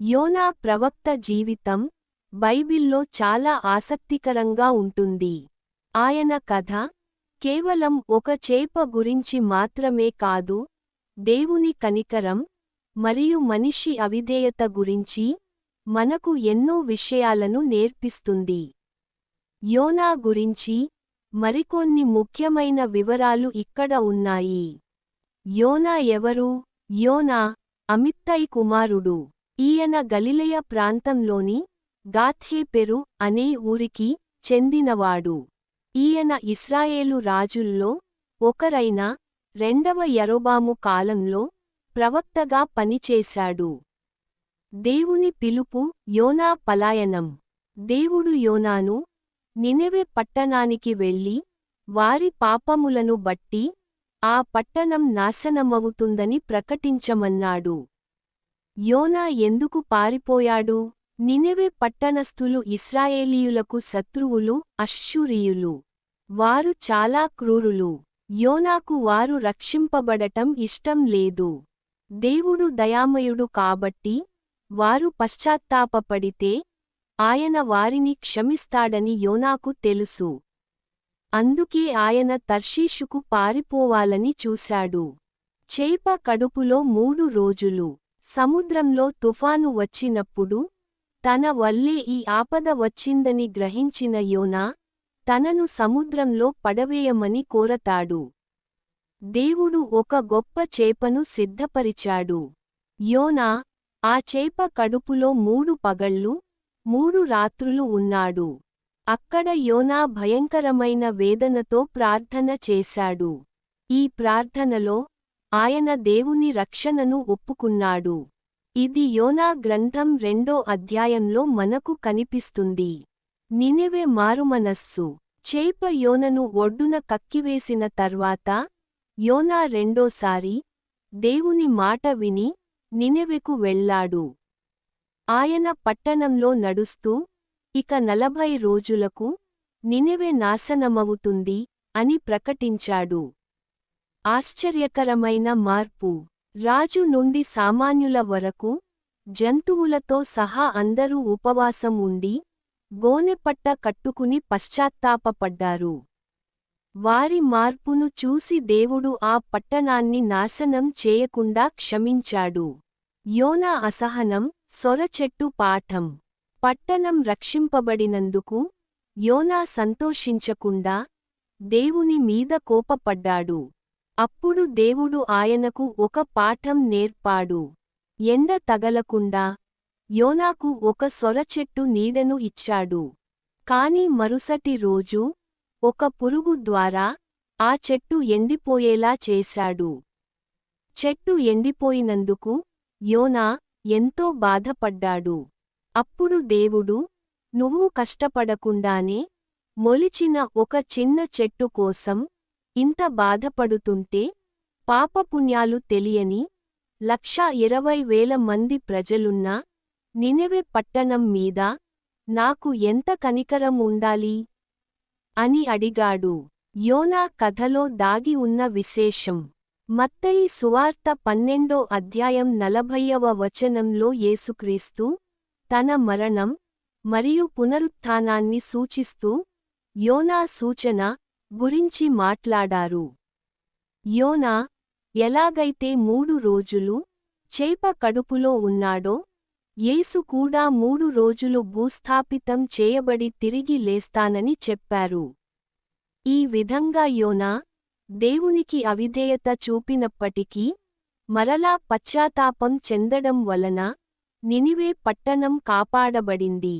యోనా ప్రవక్త జీవితం బైబిల్లో చాలా ఆసక్తికరంగా ఉంటుంది. ఆయన కథ కేవలం ఒక చేప గురించి మాత్రమే కాదు దేవుని కనికరం మరియు మనిషి అవిధేయత గురించి మనకు ఎన్నో విషయాలను నేర్పిస్తుంది. యోనా గురించి మరికొన్ని ముఖ్యమైన వివరాలు ఇక్కడ ఉన్నాయి. యోనా ఎవరు? యోనా అమిత్తై కుమారుడు. ఈయన గలిలయ ప్రాంతంలోని గాథ్యేపెరు అనే ఊరికి చెందినవాడు. ఈయన ఇస్రాయేలు రాజుల్లో ఒకరైన రెండవ యరోబాము కాలంలో ప్రవక్తగా పనిచేశాడు. దేవుని పిలుపు యోనా పలాయనం. దేవుడు యోనాను నినెవె పట్టణానికి వెళ్ళి వారి పాపములను బట్టి ఆ పట్టణం నాశనమవుతుందని ప్రకటించమన్నాడు. యోనా ఎందుకు పారిపోయాడు? నినెవె పట్టణస్థులు ఇస్రాయేలీయులకు శత్రువులు అశ్షూరియులు వారు చాలా క్రూరులు. యోనాకు వారు రక్షింపబడటం ఇష్టం లేదు. దేవుడు దయామయుడు కాబట్టి వారు పశ్చాత్తాపపడితే ఆయన వారిని క్షమిస్తాడని యోనాకు తెలుసు. అందుకే ఆయన తర్షీషుకు పారిపోవాలని చూశాడు. చేప కడుపులో మూడు రోజులు. సముద్రంలో తుఫాను వచ్చినప్పుడు తన వల్లే ఈ ఆపద వచ్చిందని గ్రహించిన యోనా తనను సముద్రంలో పడవేయమని కోరతాడు. దేవుడు ఒక గొప్ప చేపను సిద్ధపరిచాడు. యోనా ఆ చేప కడుపులో మూడు పగళ్ళు మూడు రాత్రులు ఉన్నాడు. అక్కడ యోనా భయంకరమైన వేదనతో ప్రార్థన చేశాడు. ఈ ప్రార్థనలో ఆయన దేవుని రక్షణను ఒప్పుకున్నాడు. ఇది యోనా గ్రంథం రెండో అధ్యాయంలో మనకు కనిపిస్తుంది. నినివే మారుమనస్సు చేప యోనను ఒడ్డున కక్కివేసిన తర్వాత యోనా రెండోసారి దేవుని మాట విని నినెవెకు వెళ్ళాడు. ఆయన పట్టణంలో నడుస్తూ ఇక నలభై రోజులకు నినెవె నాశనమవుతుంది అని ప్రకటించాడు. ఆశ్చర్యకరమైన మార్పు. రాజు నుండి సామాన్యుల వరకు జంతువులతో సహా అందరూ ఉపవాసం ఉండి గోనెపట్ట కట్టుకుని పశ్చాత్తాపపడ్డారు. వారి మార్పును చూసి దేవుడు ఆ పట్టణాన్ని నాశనం చేయకుండా క్షమించాడు. యోనా అసహనం సొరచెట్టు పాఠం. పట్టణం రక్షింపబడినందుకు యోనా సంతోషించకుండా దేవుని మీద కోపపడ్డాడు. అప్పుడు దేవుడు ఆయనకు ఒక పాఠం నేర్పాడు. ఎండ తగలకుండా యోనాకు ఒక సొరచెట్టు నీడను ఇచ్చాడు. కాని మరుసటి రోజు ఒక పురుగు ద్వారా ఆ చెట్టు ఎండిపోయేలా చేశాడు. చెట్టు ఎండిపోయినందుకు యోనా ఎంతో బాధపడ్డాడు. అప్పుడు దేవుడు నువ్వు కష్టపడకుండానే మొలిచిన ఒక చిన్న చెట్టు కోసం ఇంత బాధపడుతుంటే పాపపుణ్యాలు తెలియని లక్షా ఇరవై వేల మంది ప్రజలున్న నినెవె పట్టణం మీద నాకు ఎంత కనికరం ఉండాలి? అని అడిగాడు. యోనా కథలో దాగి ఉన్న విశేషం. మత్తయి సువార్త పన్నెండో అధ్యాయం నలభైయవ వచనంలో యేసుక్రీస్తు తన మరణం మరియు పునరుత్థానాన్ని సూచిస్తూ యోనా సూచన గురించి మాట్లాడారు. యోనా ఎలాగైతే మూడు రోజులు చేప కడుపులో ఉన్నాడో యేసు కూడా మూడు రోజులు భూస్థాపితం చేయబడి తిరిగి లేస్తానని చెప్పారు. ఈ విధంగా యోనా దేవునికి అవిధేయత చూపినప్పటికీ మరలా పశ్చాత్తాపం చెందడం వలన నినివే పట్టణం కాపాడబడింది.